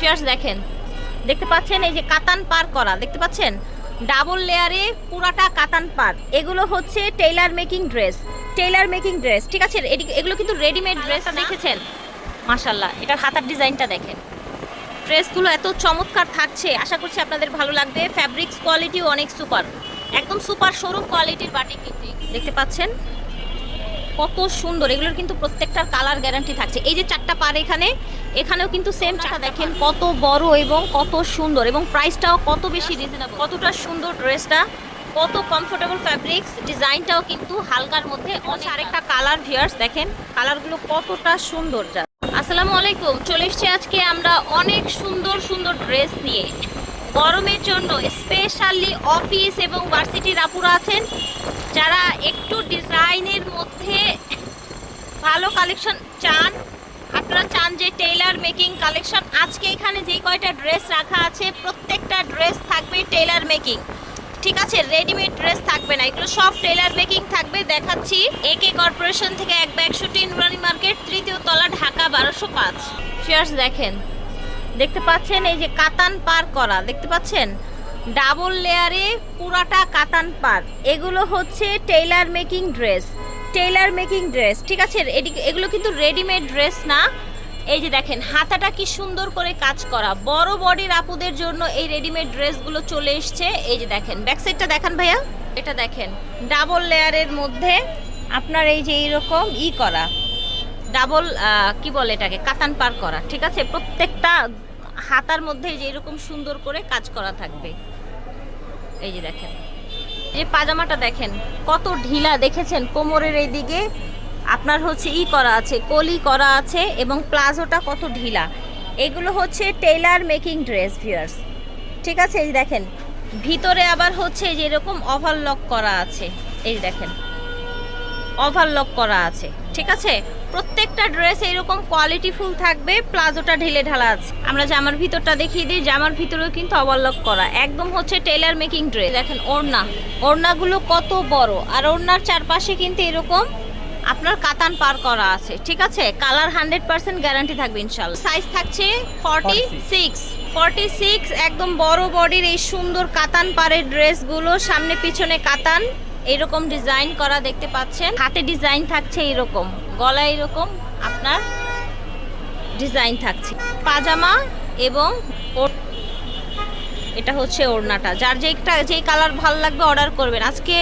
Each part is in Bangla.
ফিয়ার্স দেখেন। দেখতে পাচ্ছেন এই যে কাতান পার করা দেখতে পাচ্ছেন? ডাবল লেয়ারে পুরাটা কাতান পার। এগুলো হচ্ছে tailor making dress tailor making dress ঠিক আছে? এগুলো কিন্তু রেডিমেড ড্রেস দেখেছেন? মাশাল্লাহ এটার হাতার ডিজাইনটা দেখেন। ড্রেসগুলো এত চমৎকার থাকছে আশা করছি আপনাদের ভালো লাগবে। ফ্যাব্রিক্স কোয়ালিটিও অনেক সুপার একদম সুপার শোরুম কোয়ালিটির বাটিক দেখতে পাচ্ছেন? কত সুন্দর এগুলোর কিন্তু প্রত্যেকটার কালার গ্যারান্টি থাকছে। এই যে চারটা পার এখানে এখানেও কিন্তু সেম চারটা দেখেন কত বড় এবং কত সুন্দর এবং প্রাইসটাও কত বেশি রিজনেবল কতটা সুন্দর ড্রেসটা কত কমফোর্টেবল ফ্যাব্রিক্স ডিজাইনটাও কিন্তু হালকার মধ্যে অনেক আরেকটা কালার ভিয়ার্স দেখেন কালারগুলো কতটা সুন্দর যা। আসসালামু আলাইকুম চলে এসছি আজকে আমরা অনেক সুন্দর সুন্দর ড্রেস নিয়ে। গরমের জন্য স্পেশালি অফিস এবং ভার্সিটির আপুরা আছেন যারা একটু ডিজাইনের মধ্যে ভালো কালেকশন চান? আপনারা চান যে টেইলার মেকিং কালেকশন আজকে এখানে যেই কয়টা ড্রেস রাখা আছে, প্রত্যেকটা ড্রেস থাকবে টেইলার মেকিং ঠিক আছে রেডিমেড ড্রেস থাকবে না, এগুলো সব টেইলার মেকিং থাকবে। দেখাচ্ছি একে কর্পোরেশন থেকে এক ব্যাগশুটি নুরানি মার্কেট তৃতীয় তলা, ঢাকা, বারোশো পাঁচ। ফিয়ার্স দেখেন, দেখতে পাচ্ছেন এই যে কাতান পার করা, দেখতে পাচ্ছেন? ডাবল লেয়ারে পুরাটা কাতান পার। এগুলো হচ্ছে tailor making dress tailor making dress ঠিক আছে? এগুলো কিন্তু রেডিমেড ড্রেস না। এই যে দেখেন, হাতাটা কি সুন্দর করে কাজ করা। বড় বডির আপুদের জন্য এই রেডিমেড ড্রেসগুলো চলে এসছে। এই যে দেখেন ব্যাক সাইডটা দেখান ভাইয়া। এটা দেখেন ডাবল লেয়ারের মধ্যে আপনার এই যে এইরকম ই করা। ডাবল কি বলে এটাকে? কাতান পার করা, ঠিক আছে? প্রত্যেকটা হাতার মধ্যে যে এরকম সুন্দর করে কাজ করা থাকবে। এই যে দেখেন। এই পাজামাটা দেখেন, কত ঢিলা দেখেছেন কোমরের এই দিকে। আপনার হচ্ছে ই করা আছে, কলি করা আছে এবং প্লাজোটা কত ঢিলা। এগুলো হচ্ছে টেইলার মেকিং ড্রেস ভিয়ার্স ঠিক আছে, এই দেখেন। ভিতরে আবার হচ্ছে যে এরকম ওভারলক করা আছে, এই দেখেন। ওভারলক করা আছে, ঠিক আছে? প্রত্যেকটা ড্রেস এইরকম কোয়ালিটি ফুল থাকবে, প্লাজোটা ঢিলে ঢালা আছে। আমরা জামার ভিতরটা দেখিয়ে দিই, জামার ভিতরেও কিন্তু ওভারলক করা। একদম হচ্ছে টেলার মেকিং ড্রেস দেখেন, ওড়না। ওড়নাগুলো কত বড়। আর ওড়নার চারপাশে কিন্তু এরকম আপনার কাতান পার করা আছে, ঠিক আছে? কালার হান্ড্রেড পার্সেন্ট গ্যারান্টি থাকবে ইনশাল্লাহ সাইজ থাকছে ফর্টি সিক্স ফর্টি সিক্স একদম বড় বডির এই সুন্দর কাতান পাড়ের ড্রেসগুলো সামনে পিছনে কাতান। এরকম ডিজাইন করা দেখতে পাচ্ছেন। হাতে ডিজাইন থাকছে এরকম। গলায় এরকম, আপনার ডিজাইন থাকছে। পাজামা এবং এটা হচ্ছে ওড়নাটা। যার যেটা যেই কালার ভালো লাগবে অর্ডার করবেন। আজকে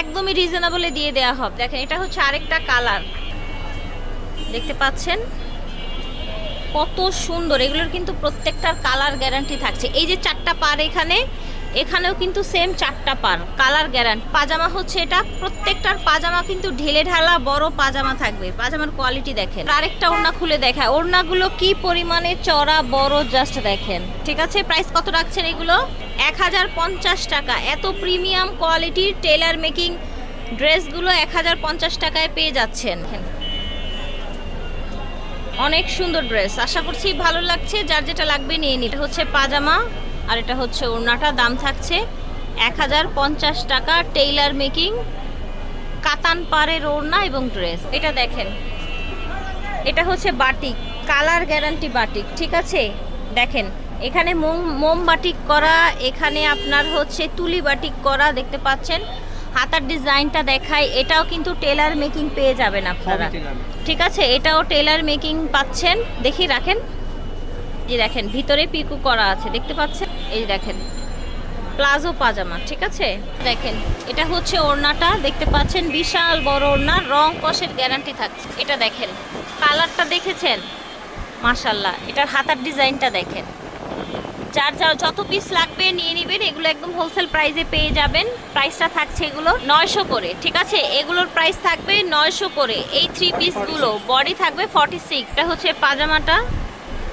একদমই রিজনেবলে দিয়ে দেওয়া হবে। দেখেন, এটা হচ্ছে আরেকটা কালার দেখতে পাচ্ছেন? কত সুন্দর। এগুলোর কিন্তু প্রত্যেকটার কালার গ্যারান্টি থাকছে। এই যে চারটা পার এখানে এখানেও কিন্তু সেম চারটা পার কালার গ্যারান্টি পাজামা হচ্ছে এটা, প্রত্যেকটার পাজামা কিন্তু ঢেলে ঢালা বড় পাজামা থাকবে। পাজামার কোয়ালিটি দেখেন। আরেকটা ওড়না খুলে দেখায়। ওড়নাগুলো কি পরিমাণে চড়া, বড় জাস্ট দেখেন। ঠিক আছে? প্রাইস কত রাখছেন এগুলো? এক হাজার পঞ্চাশ টাকা। এত প্রিমিয়াম কোয়ালিটির টেলার মেকিং ড্রেসগুলো এক হাজার পঞ্চাশ টাকায় পেয়ে যাচ্ছেন। অনেক সুন্দর ড্রেস আশা করছি ভালো লাগছে। যার যেটা লাগবে নিয়ে নিতে হচ্ছে পাজামা। আর এটা হচ্ছে ওড়নাটা। দাম থাকছে এক হাজার পঞ্চাশ টাকা টেইলার মেকিং কাতান পাড়ের ওড়না এবং ড্রেস। এটা দেখেন এটা হচ্ছে বাটিক কালার গ্যারান্টি বাটিক ঠিক আছে? দেখেন এখানে মোম মোম বাটিক করা এখানে আপনার হচ্ছে তুলি বাটিক করা দেখতে পাচ্ছেন? হাতার ডিজাইনটা দেখায় এটাও কিন্তু টেলার মেকিং পেয়ে যাবেন আপনারা। ঠিক আছে এটাও টেলার মেকিং পাচ্ছেন। দেখি রাখেন। এই দেখেন ভিতরে পিকু করা আছে দেখতে পাচ্ছেন? এই দেখেন, প্লাজো পাজামা, ঠিক আছে? দেখেন, এটা হচ্ছে ওড়নাটা, দেখতে পাচ্ছেন? বিশাল বড় ওড়না, রং কষের গ্যারান্টি থাকছে। এটা দেখেন, কালারটা দেখেছেন? মাশাল্লাহ এটার হাতার ডিজাইনটা দেখেন। যার যার যত পিস লাগবে নিয়ে নেবেন, এগুলো একদম হোলসেল প্রাইসে পেয়ে যাবেন। প্রাইসটা থাকছে এগুলো নয়শো করে, ঠিক আছে? এগুলোর প্রাইস থাকবে নয়শো করে। এই থ্রি পিসগুলো বডি থাকবে ফর্টি সিক্স এটা হচ্ছে পাজামাটা।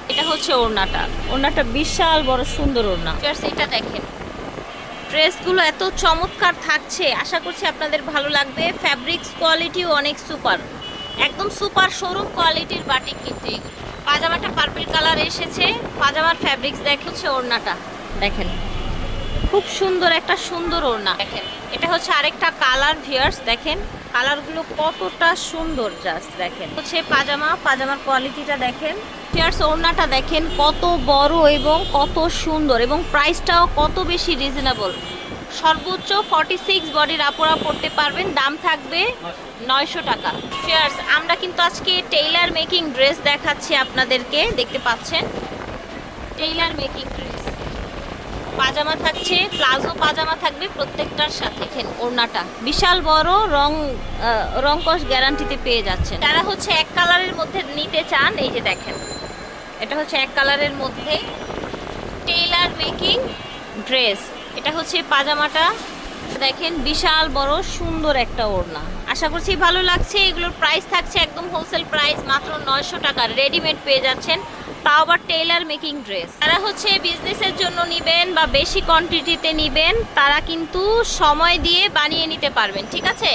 এটা হচ্ছে ওড়নাটা। ওড়নাটা বিশাল বড় সুন্দর ওড়না। এটা দেখেন। ড্রেসগুলো এত চমৎকার থাকছে। আশা করছি আপনাদের ভালো লাগবে। ফ্যাব্রিক্স কোয়ালিটিও অনেক সুপার একদম সুপার শোরুম কোয়ালিটির বাটিক কিন্তু পাজামাটা পার্পল কালার এসেছে। পাজামার ফ্যাব্রিক্স দেখে হচ্ছে ওড়নাটা। দেখেন। খুব সুন্দর একটা সুন্দর ওড়না। দেখেন। এটা হচ্ছে আরেকটা কালার ভিয়ার্স দেখেন। কালারগুলো কতটা সুন্দর জাস্ট দেখেন। হচ্ছে পাজামা, পাজামার কোয়ালিটিটা দেখেন। চেয়ার্স ওড়নাটা দেখেন কত বড় এবং কত সুন্দর এবং প্রাইসটাও কত বেশি রিজনেবল সর্বোচ্চ ফর্টি সিক্স বডির আপুরা পড়তে পারবেন, দাম থাকবে নয়শো টাকা। চেয়ার্স আমরা কিন্তু আজকে টেইলার মেকিং ড্রেস দেখাচ্ছি আপনাদেরকে, দেখতে পাচ্ছেন? টেইলার মেকিং ড্রেস পাজামা থাকছে, প্লাজো পাজামা থাকবে প্রত্যেকটার সাথে। দেখেন ওড়নাটা। বিশাল বড় রং রং কস গ্যারান্টিতে পেয়ে যাচ্ছেন যারা হচ্ছে এক কালারের মধ্যে নিতে চান, এই যে দেখেন। এটা হচ্ছে এক কালারের মধ্যে টেইলার মেকিং ড্রেস এটা হচ্ছে পাজামাটা। দেখেন বিশাল বড়, সুন্দর একটা ওড়না। আশা করছি ভালো লাগছে। এগুলোর প্রাইস থাকছে একদম হোলসেল প্রাইস মাত্র নয়শো টাকা। রেডিমেড পেয়ে যাচ্ছেন। তাও আবার টেইলার মেকিং ড্রেস তারা হচ্ছে বিজনেসের জন্য নিবেন বা বেশি কোয়ান্টিটিতে নিবেন, তারা কিন্তু সময় দিয়ে বানিয়ে নিতে পারবেন, ঠিক আছে?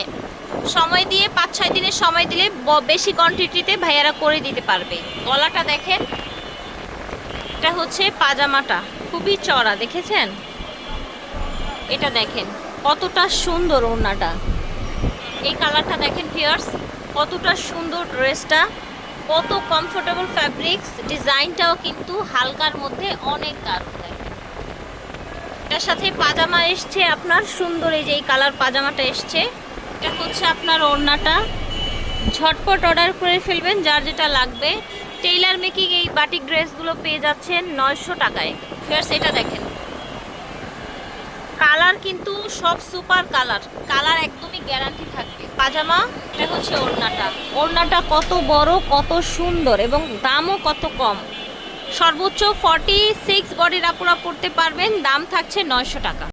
সময় দিয়ে পাঁচ, ছয় দিনের সময় দিলে বেশি কোয়ান্টিটিতে ভাইয়ারা করে দিতে পারবে। গলাটা দেখেন, এটা হচ্ছে পাজামাটা, খুবই চড়া, দেখেছেন? এটা দেখেন, কতটা সুন্দর ওড়নাটা। এই কালারটা দেখেন পিয়ার্স কতটা সুন্দর ড্রেসটা কত কমফোর্টেবল ফ্যাব্রিক্স ডিজাইনটাও কিন্তু হালকার মধ্যে অনেক দারুণ এটার সাথে পাজামা এসছে আপনার, সুন্দর এই যে এই কালার পাজামাটা এসছে। এটা হচ্ছে আপনার ওড়নাটা। ঝটপট অর্ডার করে ফেলবেন, যার যেটা লাগবে। টেইলার মেকিং এই বাটিক ড্রেসগুলো পেয়ে যাচ্ছেন নয়শো টাকায়। ফেয়ার্স এটা দেখেন। কালার কিন্তু সব সুপার কালার। কালার একদমই গ্যারান্টি থাকবে। পাজামা এটা হচ্ছে ওড়নাটা। ওড়নাটা কত বড়, কত সুন্দর এবং দামও কত কম। সর্বোচ্চ ফর্টি সিক্স বডির আপনারা পড়তে পারবেন, দাম থাকছে নয়শো টাকা।